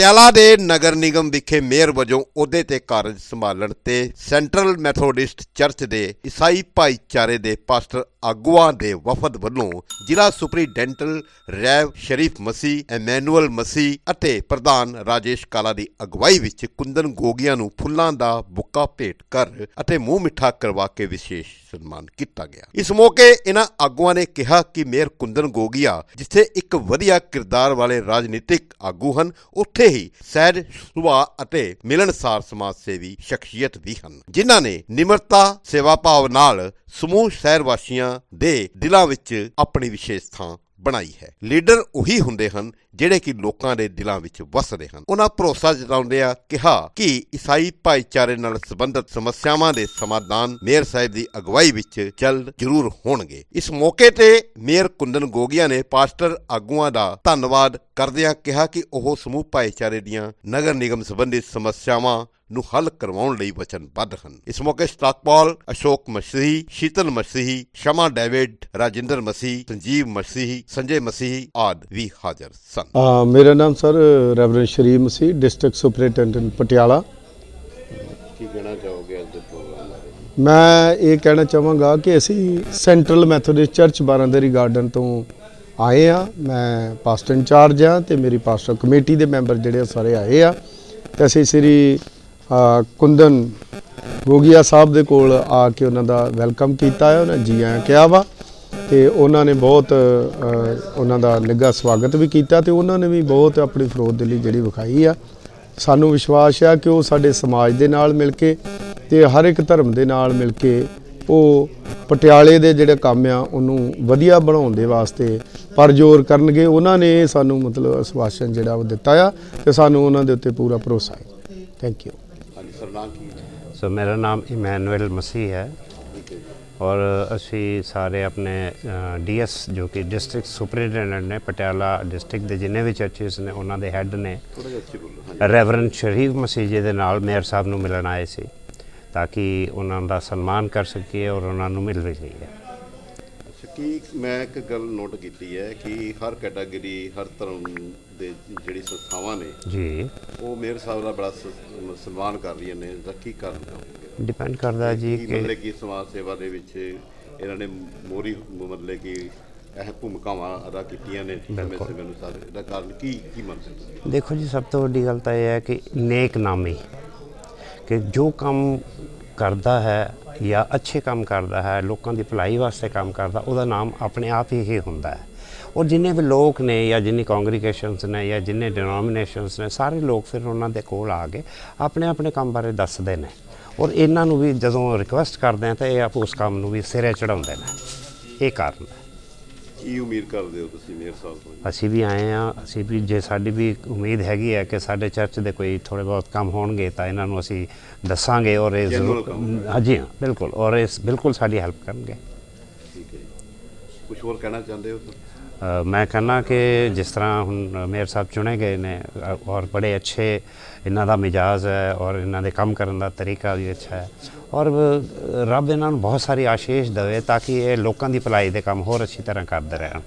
ਪਟਿਆਲਾ ਦੇ ਨਗਰ ਨਿਗਮ ਵਿਖੇ ਮੇਅਰ ਵਜੋਂ ਅਹੁਦੇ ਤੇ ਕਾਰਜ ਸੰਭਾਲਣ ਤੇ ਸੈਂਟਰਲ ਮੈਥੋਡਿਸਟ ਚਰਚ ਦੇ ਈਸਾਈ ਭਾਈਚਾਰੇ ਦੇ ਪਾਸਟਰ ਆਗੂਆਂ ਦੇ ਵਫਦ ਵੱਲੋਂ ਜ਼ਿਲ੍ਹਾ ਸੁਪਰੀਡੈਂਟਲ ਰੈਵ ਸ਼ਰੀਫ ਮਸੀ ਐਮੈਨੂਅਲ ਮਸੀ ਅਤੇ ਪ੍ਰਧਾਨ ਰਾਜੇਸ਼ ਕਾਲਾ ਦੀ ਅਗਵਾਈ ਵਿੱਚ ਕੁੰਦਨ ਗੋਗੀਆਂ ਨੂੰ ਫੁੱਲਾਂ ਦਾ ਬੁੱਕਾ ਭੇਟ ਕਰ ਅਤੇ ਮੂੰਹ ਮਿੱਠਾ ਕਰਵਾ ਕੇ ਵਿਸ਼ੇਸ਼ ਸਨਮਾਨ ਕੀਤਾ ਗਿਆ। ਇਸ ਮੌਕੇ ਇਹਨਾਂ ਆਗੂਆਂ ਨੇ ਕਿਹਾ ਕਿ ਮੇਅਰ ਕੁੰਦਨ ਗੋਗੀਆ, ਜਿੱਥੇ ਇੱਕ ਵਧੀਆ ਕਿਰਦਾਰ ਵਾਲੇ ਰਾਜਨੀਤਿਕ ਆਗੂ ਹਨ, ਉੱਥੇ ਹੀ ਸਹਿਜ, ਸੁਭਾਅ ਅਤੇ ਮਿਲਣਸਾਰ ਸਮਾਜ ਸੇਵੀ ਸ਼ਖਸੀਅਤ ਵੀ ਹਨ, ਜਿਨ੍ਹਾਂ ਨੇ ਨਿਮਰਤਾ, ਸੇਵਾ ਭਾਵ ਨਾਲ ਸਮੂਹ ਸ਼ਹਿਰ ਵਾਸੀਆਂ ਦੇ ਦਿਲਾਂ ਵਿੱਚ ਆਪਣੀ ਵਿਸ਼ੇਸ਼ ਥਾਂ ਬਣਾਈ ਹੈ। ਲੀਡਰ ਉਹੀ ਹੁੰਦੇ ਹਨ ਜਿਹੜੇ ਕਿ ਲੋਕਾਂ ਦੇ ਦਿਲਾਂ ਵਿੱਚ ਵਸਦੇ ਹਨ। ਉਹਨਾਂ ਭਰੋਸਾ ਜਤਾਉਂਦਿਆਂ ਕਿਹਾ ਕਿ ਈਸਾਈ ਭਾਈਚਾਰੇ ਨਾਲ ਸੰਬੰਧਿਤ ਸਮੱਸਿਆਵਾਂ ਦੇ ਸਮਾਧਾਨ ਮੇਅਰ ਸਾਹਿਬ ਦੀ ਅਗਵਾਈ ਵਿੱਚ ਜਲਦ ਜ਼ਰੂਰ ਹੋਣਗੇ। ਇਸ ਮੌਕੇ ਤੇ ਮੇਅਰ ਕੁੰਦਨ ਗੋਗੀਆ ਨੇ ਪਾਸਟਰ ਆਗੂਆਂ ਦਾ ਧੰਨਵਾਦ ਕਰਦਿਆਂ ਕਿਹਾ ਕਿ ਉਹ ਸਮੂਹ ਭਾਈਚਾਰੇ ਦੀਆਂ ਨਗਰ ਨਿਗਮ ਸੰਬੰਧਿਤ ਸਮੱਸਿਆਵਾਂ ਨੂੰ ਹੱਲ ਕਰਵਾਉਣ ਲਈ ਵਚਨਬੱਧ ਹਨ। ਇਸ ਮੌਕੇ ਸਟਾਕਪਾਲ ਅਸ਼ੋਕ ਮਸੀਹੀ ਸ਼ੀਤਲ ਮਸੀਹੀ ਸ਼ਮਾ ਡੇਵਿਡ ਰਾਜਿੰਦਰ ਮਸੀਹ ਸੰਜੀਵ ਮਸੀਹੀ ਸੰਜੇ ਮਸੀਹੀ ਆਦ ਵੀ ਹਾਜ਼ਰ ਸਨ। ਮੇਰਾ ਨਾਮ sir reverend Sharif Masih district superintendent Patiala. ਕੀ ਕਹਿਣਾ ਚਾਹੋਗੇ ਅੱਜ ਦੇ ਪ੍ਰੋਗਰਾਮ ਬਾਰੇ? ਮੈਂ ਇਹ ਕਹਿਣਾ ਚਾਹਾਂਗਾ ਕਿ ਅਸੀਂ central methodist church Baradari garden ਤੋਂ ਆਏ ਆ ਮੈਂ ਪਾਸਟਰ ਇੰਚਾਰਜ ਆ ਤੇ ਮੇਰੀ ਪਾਸਟਰ ਕਮੇਟੀ ਦੇ ਮੈਂਬਰ ਜਿਹੜੇ ਆ ਸਾਰੇ ਆਏ ਆ। ਤੇ ਅਸੀਂ ਸ੍ਰੀ ਕੁੰਦਨ ਗੋਗੀਆ ਸਾਹਿਬ ਦੇ ਕੋਲ ਆ ਕੇ ਉਹਨਾਂ ਦਾ ਵੈਲਕਮ ਕੀਤਾ ਹੈ, ਉਹਨਾਂ ਜੀ ਆਇਆਂ ਕਿਹਾ ਵਾ, ਤੇ ਉਹਨਾਂ ਨੇ ਬਹੁਤ ਉਹਨਾਂ ਦਾ ਨਿੱਘਾ ਸਵਾਗਤ ਵੀ ਕੀਤਾ ਤੇ ਉਹਨਾਂ ਨੇ ਵੀ ਬਹੁਤ ਆਪਣੀ ਫਰੋਦ ਲਈ ਜਿਹੜੀ ਵਿਖਾਈ ਆ। ਸਾਨੂੰ ਵਿਸ਼ਵਾਸ ਆ ਕਿ ਉਹ ਸਾਡੇ ਸਮਾਜ ਦੇ ਨਾਲ ਮਿਲ ਕੇ ਤੇ ਹਰ ਇੱਕ ਧਰਮ ਦੇ ਨਾਲ ਮਿਲ ਕੇ ਉਹ ਪਟਿਆਲੇ ਦੇ ਜਿਹੜੇ ਕੰਮ ਆ, ਉਹਨੂੰ ਵਧੀਆ ਬਣਾਉਣ ਦੇ ਵਾਸਤੇ ਪਰਜੋਰ ਕਰਨਗੇ। ਉਹਨਾਂ ਨੇ ਸਾਨੂੰ ਮਤਲਬ ਅਸ਼ਵਾਸਨ ਜਿਹੜਾ ਉਹ ਦਿੱਤਾ ਆ ਤੇ ਸਾਨੂੰ ਉਹਨਾਂ ਦੇ ਉੱਤੇ ਪੂਰਾ ਭਰੋਸਾ ਹੈ। ਥੈਂਕ ਯੂ ਹਾਂਜੀ ਸਰਨਾਮ ਕੀ ਹੈ ਸੋ ਮੇਰਾ ਨਾਮ ਇਮੈਨੂਅਲ ਮਸੀਹ ਹੈ ਔਰ ਅਸੀਂ ਸਾਰੇ ਆਪਣੇ ਡੀਐਸ ਜੋ ਕਿ ਡਿਸਟ੍ਰਿਕਟ ਸੁਪਰਡੈਂਟ ਨੇ ਪਟਿਆਲਾ ਡਿਸਟ੍ਰਿਕਟ ਦੇ ਜਿੰਨੇ ਵੀ ਚਰਚਸ ਨੇ ਉਹਨਾਂ ਦੇ ਹੈੱਡ ਨੇ ਥੋੜਾ ਰੈਵਰੈਂਡ ਸ਼ਰੀਫ ਮਸੀਹ ਜੀ ਦੇ ਨਾਲ ਮੇਅਰ ਸਾਹਿਬ ਨੂੰ ਮਿਲਣ ਆਏ ਸੀ ਤਾਂ ਕਿ ਉਹਨਾਂ ਦਾ ਸਨਮਾਨ ਕਰ ਸਕੀਏ ਔਰ ਉਹਨਾਂ ਨੂੰ ਮਿਲ ਵੀ ਲਈਏ ਅੱਛਾ ਕੀ ਮੈਂ ਇੱਕ ਗੱਲ ਨੋਟ ਕੀਤੀ ਹੈ ਕਿ ਹਰ ਕੈਟਾਗਰੀ ਹਰ ਧਰਮ ਦੇ ਜਿਹੜੀ ਸੰਸਥਾਵਾਂ ਨੇ ਜੀ। ਉਹ ਮੇਅਰ ਸਾਹਿਬ ਦਾ ਬੜਾ ਸਨਮਾਨ ਕਰ ਰਹੀਆਂ ਨੇ ਤਾਂ ਕੀ ਕਰਨ ਡਿਪੈਂਡ ਕਰਦਾ ਜੀ ਕੀ ਮਤਲਬ ਕਿ ਸਮਾਜ ਸੇਵਾ ਦੇ ਵਿੱਚ ਇਹਨਾਂ ਨੇ ਮੋਰੀ ਮਤਲਬ ਕਿ ਇਹ ਭੂਮਿਕਾਵਾਂ ਅਦਾ ਕੀਤੀਆਂ ਨੇ ਸਮੇਂ। ਸਮੇਂ ਅਨੁਸਾਰ। ਇਹਦਾ ਕਾਰਨ ਕੀ ਕੀ ਮੰਨਦੇ ਤੁਸੀਂ ਦੇਖੋ ਜੀ ਸਭ ਤੋਂ ਵੱਡੀ ਗੱਲ ਤਾਂ ਇਹ ਹੈ ਕਿ ਨੇਕ ਨਾਮੀ ਕਿ ਜੋ ਕੰਮ ਕਰਦਾ ਹੈ ਜਾਂ ਅੱਛੇ ਕੰਮ ਕਰਦਾ ਹੈ, ਲੋਕਾਂ ਦੀ ਭਲਾਈ ਵਾਸਤੇ ਕੰਮ ਕਰਦਾ, ਉਹਦਾ ਨਾਮ ਆਪਣੇ ਆਪ ਹੀ ਹੀ ਹੁੰਦਾ ਹੈ। ਔਰ ਜਿੰਨੇ ਵੀ ਲੋਕ ਨੇ ਜਾਂ ਜਿੰਨੀ ਕੰਗਰੀਗੇਸ਼ਨਸ ਨੇ ਜਾਂ ਜਿੰਨੇ ਡਿਨੋਮੀਨੇਸ਼ਨਸ ਨੇ, ਸਾਰੇ ਲੋਕ ਫਿਰ ਉਹਨਾਂ ਦੇ ਕੋਲ ਆ ਕੇ ਆਪਣੇ ਆਪਣੇ ਕੰਮ ਬਾਰੇ ਦੱਸਦੇ ਨੇ। ਔਰ ਇਹਨਾਂ ਨੂੰ ਵੀ ਜਦੋਂ ਰਿਕੁਐਸਟ ਕਰਦੇ ਆ ਤਾਂ ਇਹ ਆਪ ਉਸ ਕੰਮ ਨੂੰ ਵੀ ਸਿਰੇ ਚੜਾਉਂਦੇ ਨੇ। ਇਹ ਕਾਰਨ ਹੈ। ਕੀ ਉਮੀਦ ਕਰਦੇ ਹੋ ਤੁਸੀਂ ਮੇਅਰ ਸਾਹਿਬ ਤੋਂ ਅਸੀਂ ਵੀ ਆਏ ਆ ਅਸੀਂ ਵੀ ਜੇ ਸਾਡੀ ਵੀ ਉਮੀਦ ਹੈਗੀ ਹੈ ਕਿ ਸਾਡੇ ਚਰਚ ਦੇ ਕੋਈ ਥੋੜੇ ਬਹੁਤ ਕੰਮ ਹੋਣਗੇ ਤਾਂ ਇਹਨਾਂ ਨੂੰ ਅਸੀਂ ਦੱਸਾਂਗੇ ਔਰ ਇਹ ਜ਼ਰੂਰ ਕੰਮ। ਹਾਂਜੀ ਹਾਂ ਬਿਲਕੁਲ ਔਰ ਇਸ ਬਿਲਕੁਲ ਸਾਡੀ ਹੈਲਪ ਕਰਨਗੇ। ਠੀਕ ਹੈ ਕੁਝ ਹੋਰ ਕਹਿਣਾ ਚਾਹੁੰਦੇ ਹੋ ਅ, ਮੈਂ ਕਹਿੰਦਾ ਕਿ ਜਿਸ ਤਰ੍ਹਾਂ ਹੁਣ ਮੇਅਰ ਸਾਹਿਬ ਚੁਣੇ ਗਏ ਨੇ ਔਰ ਬੜੇ ਅੱਛੇ ਇਹਨਾਂ ਦਾ ਮਿਜਾਜ਼ ਹੈ ਔਰ ਇਹਨਾਂ ਦੇ ਕੰਮ ਕਰਨ ਦਾ ਤਰੀਕਾ ਵੀ ਅੱਛਾ ਹੈ। ਔਰ ਰੱਬ ਇਹਨਾਂ ਨੂੰ ਬਹੁਤ ਸਾਰੀ ਆਸ਼ੀਸ਼ ਦੇਵੇ ਤਾਂ ਕਿ ਇਹ ਲੋਕਾਂ ਦੀ ਭਲਾਈ ਦੇ ਕੰਮ ਹੋਰ ਅੱਛੀ ਤਰ੍ਹਾਂ ਕਰਦੇ ਰਹਿਣ।